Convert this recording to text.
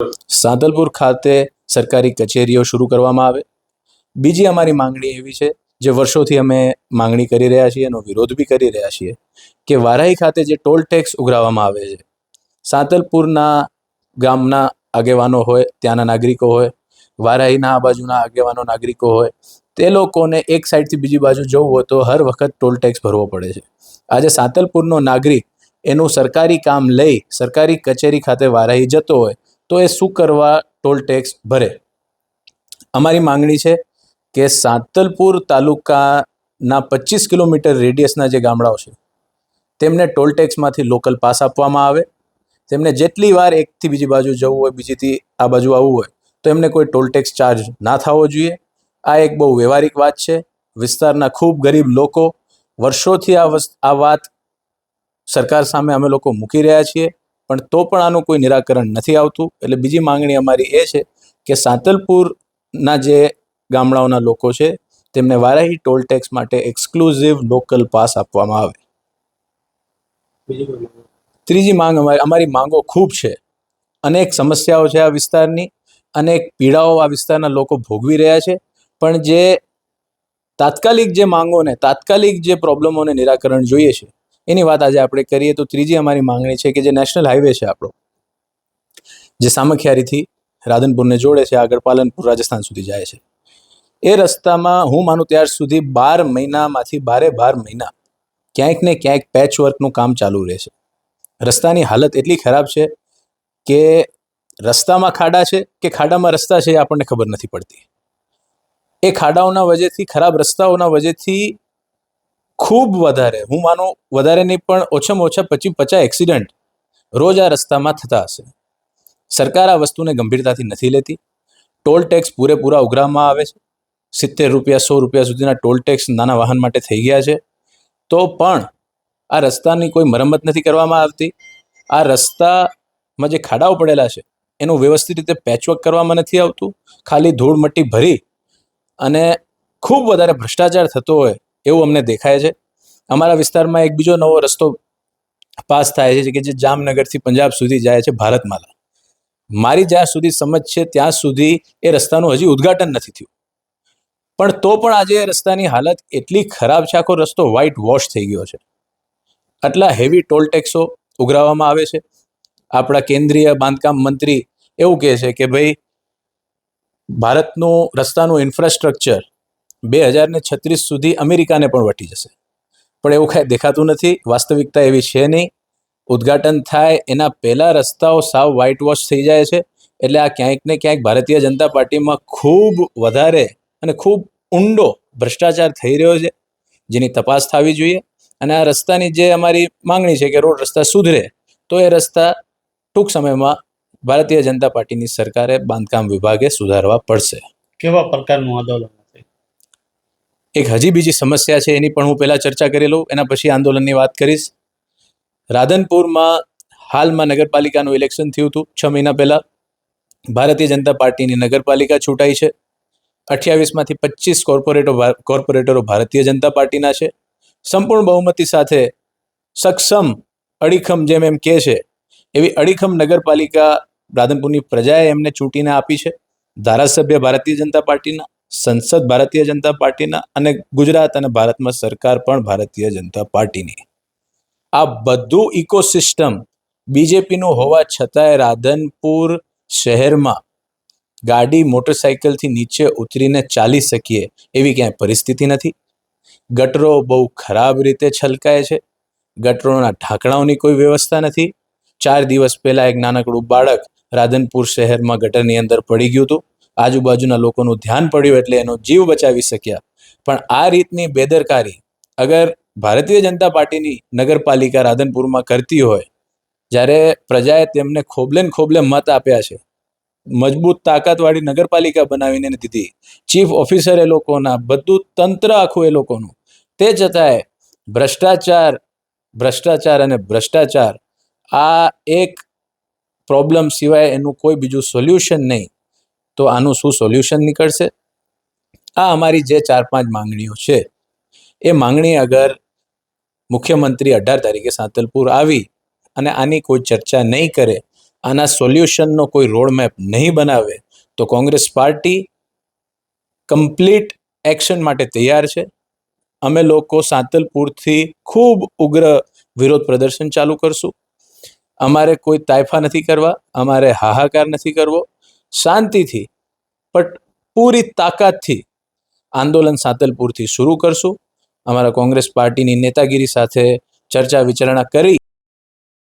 સાંતલપુર ખાતે સરકારી કચેરીઓ શરૂ કરવામાં આવે. બીજી અમારી માંગણી એવી છે જે વર્ષોથી અમે માંગણી કરી રહ્યા છીએ, એનો વિરોધ બી કરી રહ્યા છીએ કે વારાહી ખાતે જે ટોલ ટેક્સ ઉઘરાવવામાં આવે છે સાંતલપુરના ગામના આગેવાનો હોય, ત્યાંના નાગરિકો હોય, વારાહીના આ બાજુના આગેવાનો, નાગરિકો હોય, તે લોકોને એક સાઈડથી બીજી બાજુ જવું હોય તો હર વખત ટોલ ટેક્સ ભરવો પડે છે. આજે સાંતલપુરનો નાગરિક એનું સરકારી કામ લઈ સરકારી કચેરી ખાતે વારાહી જતો હોય તો એ શું કરવા ટોલ ટેક્સ ભરે? અમારી માંગણી છે કે સાંતલપુર તાલુકાના પચીસ કિલોમીટર રેડિયસના જે ગામડાઓ છે, તેમને ટોલ ટેક્સમાંથી લોકલ પાસ આપવામાં આવે. તેમને જેટલી વાર એકથી બીજી બાજુ જવું હોય, બીજીથી આ બાજુ આવવું હોય, તો એમને કોઈ ટોલ ટેક્સ ચાર્જ ના થવો જોઈએ. આ એક બહુ વ્યવહારિક વાત છે. વિસ્તારના ખૂબ ગરીબ લોકો વર્ષોથી આ આ વાત સરકાર સામે અમે લોકો મૂકી રહ્યા છીએ. પણ તો પણ આનું કોઈ નિરાકરણ નથી આવતું. એટલે બીજી માંગણી અમારી એ છે કે સાંતલપુરના જે ગામડાઓના લોકો છે, તેમને વારાહી ટોલ ટેક્સ માટે એક્સક્લુઝિવ લોકલ પાસ આપવામાં આવે? ત્રીજી માંગ અમારી અમારી માંગો ખૂબ છે. અનેક સમસ્યાઓ છે આ વિસ્તારની, અનેક પીડાઓ આ વિસ્તારના લોકો ભોગવી રહ્યા છે. પણ જે તાત્કાલિક જે માંગોને, તાત્કાલિક જે પ્રોબ્લેમોને નિરાકરણ જોઈએ છે એની વાત આજે આપણે કરીએ તો ત્રીજી અમારી માંગણી છે કે જે નેશનલ હાઈવે છે આપણો, જે સામખિયારીથી રાધનપુરને જોડે છે, આગળ પાલનપુર, રાજસ્થાન સુધી જાય છે. એ રસ્તામાં હું માનું ત્યાર સુધી બાર મહિનામાંથી બારે બાર મહિના ક્યાંક ને ક્યાંક પેચ વર્કનું કામ ચાલુ રહે છે. રસ્તાની હાલત એટલી ખરાબ છે કે રસ્તામાં ખાડા છે કે ખાડામાં રસ્તા છે એ આપણને ખબર નથી પડતી. એ ખાડાઓના વજેથી, ખરાબ રસ્તાઓના વજેથી ખૂબ વધારે, હું માનું વધારે નહીં, પણ ઓછામાં ઓછા પચીસ પચાસ એક્સિડન્ટ રોજ આ રસ્તામાં થતા હશે. સરકાર આ વસ્તુને ગંભીરતાથી નથી લેતી. ટોલ ટેક્સ પૂરેપૂરા ઉઘરાવવામાં આવે છે. સિત્તેર રૂપિયા, સો રૂપિયા સુધીના ટોલ ટેક્સ નાના વાહન માટે થઈ ગયા છે. તો પણ આ રસ્તાની કોઈ મરમ્મત નથી કરવામાં આવતી. આ રસ્તામાં જે ખાડાઓ પડેલા છે, એનું વ્યવસ્થિત રીતે પેચવર્ક કરવામાં નથી આવતું. ખાલી ધૂળ મટ્ટી ભરી અને ખૂબ વધારે ભ્રષ્ટાચાર થતો હોય એવું અમને દેખાય છે. અમારા વિસ્તારમાં એક બીજો નવો રસ્તો પાસ થાય છે, કે જે જામનગરથી પંજાબ સુધી જાય છે, ભારતમાલા. મારી જ્યાં સુધી સમજ છે, ત્યાં સુધી એ રસ્તાનું હજી ઉદ્ઘાટન નથી થયું. પણ તો પણ આજે એ રસ્તાની હાલત એટલી ખરાબ છે, આખો રસ્તો વ્હાઇટ વોશ થઈ ગયો છે. આટલા હેવી ટોલ ટેક્સો ઉઘરાવવામાં આવે છે. આપણા કેન્દ્રીય બાંધકામ મંત્રી એવું કહે છે કે ભાઈ, ભારતનું રસ્તાનું ઇન્ફ્રાસ્ટ્રક્ચર બે હજાર ને છત્રીસ સુધી અમેરિકાને પણ વટી જશે. પણ એવું કાંઈ દેખાતું નથી, વાસ્તવિકતા એવી છે નહીં. ઉદ્ઘાટન થાય, એના પહેલા રસ્તાઓ સાવ વ્હાઇટ વોશ થઈ જાય છે. એટલે આ ક્યાંક ને ક્યાંક ભારતીય જનતા પાર્ટીમાં ખૂબ વધારે અને ખૂબ ઊંડો ભ્રષ્ટાચાર થઈ રહ્યો છે, જેની તપાસ થવી જોઈએ. અને આ રસ્તાની જે અમારી માંગણી છે કે રોડ રસ્તા સુધરે, તો એ રસ્તા ટૂંક સમયમાં ભારતીય જનતા પાર્ટીની સરકારે બાંધકામ વિભાગે સુધારવા પડશે. કેવા પ્રકારનું આંદોલન? એક હજી બીજી સમસ્યા છે, એની પણ હું પહેલાં ચર્ચા કરી લઉં એના પછી આંદોલનની વાત કરીશ. રાધનપુરમાં હાલમાં નગરપાલિકાનું ઇલેક્શન થયું હતું, છ મહિના પહેલાં. ભારતીય જનતા પાર્ટીની નગરપાલિકા ચૂંટાઈ છે. અઠ્યાવીસમાંથી પચીસ કોર્પોરેટો કોર્પોરેટરો ભારતીય જનતા પાર્ટીના છે. સંપૂર્ણ બહુમતી સાથે સક્ષમ અડીખમ જેમ એમ કહે છે, એવી અડીખમ નગરપાલિકા રાધનપુરની પ્રજાએ એમને ચૂંટીને આપી છે. ધારાસભ્ય ભારતીય જનતા પાર્ટીના સંસદ ભારતીય જનતા પાર્ટીના અને ગુજરાત અને ભારતમાં સરકાર પણ ભારતીય જનતા પાર્ટીની. આ બધું ઇકોસિસ્ટમ બીજેપીનું હોવા છતાંય રાધનપુર શહેરમાં ગાડી મોટરસાઇકલથી નીચે ઉતરીને ચાલી શકીએ એવી ક્યાંય પરિસ્થિતિ નથી. ગટરો બહુ ખરાબ રીતે છલકાય છે. ગટરોના ઢાંકણાઓની કોઈ વ્યવસ્થા નથી. ચાર દિવસ પહેલાં એક નાનકડું બાળક રાધનપુર શહેરમાં ગટરની અંદર પડી ગયું હતું. આજુબાજુના લોકોનું ધ્યાન પડ્યું એટલે એનો જીવ બચાવી શક્યા. પણ આ રીતની બેદરકારી અગર ભારતીય જનતા પાર્ટીની નગરપાલિકા રાધનપુરમાં કરતી હોય, જ્યારે પ્રજાએ તેમને ખોબલે ને ખોબલે મત આપ્યા છે, મજબૂત તાકાતવાળી નગરપાલિકા બનાવીને દીધી, ચીફ ઓફિસર એ લોકોના, બધું તંત્ર આખું એ લોકોનું, તે છતાંય ભ્રષ્ટાચાર ભ્રષ્ટાચાર અને ભ્રષ્ટાચાર આ એક પ્રોબ્લેમ સિવાય એનું કોઈ બીજું સોલ્યુશન નહીં. તો આનું શું સોલ્યુશન નીકળશે? આ અમારી જે ચાર પાંચ માંગણીઓ છે, એ માંગણી અગર મુખ્યમંત્રી અઢાર તારીખે સાંતલપુર આવી અને આની કોઈ ચર્ચા નહીં કરે, આના સોલ્યુશનનો કોઈ રોડમેપ નહીં બનાવે, તો કોંગ્રેસ પાર્ટી કમ્પ્લીટ એક્શન માટે તૈયાર છે. અમે લોકો સાંતલપુરથી ખૂબ ઉગ્ર વિરોધ પ્રદર્શન ચાલુ કરશું. અમારે કોઈ તાયફા નથી કરવા, અમારે હાહાકાર નથી કરવો. શાંતિથી બટ પૂરી તાકાતથી આંદોલન સાંતલપુરથી શરૂ કરશું. અમારા કોંગ્રેસ પાર્ટીની નેતાગીરી સાથે ચર્ચા વિચારણા કરી.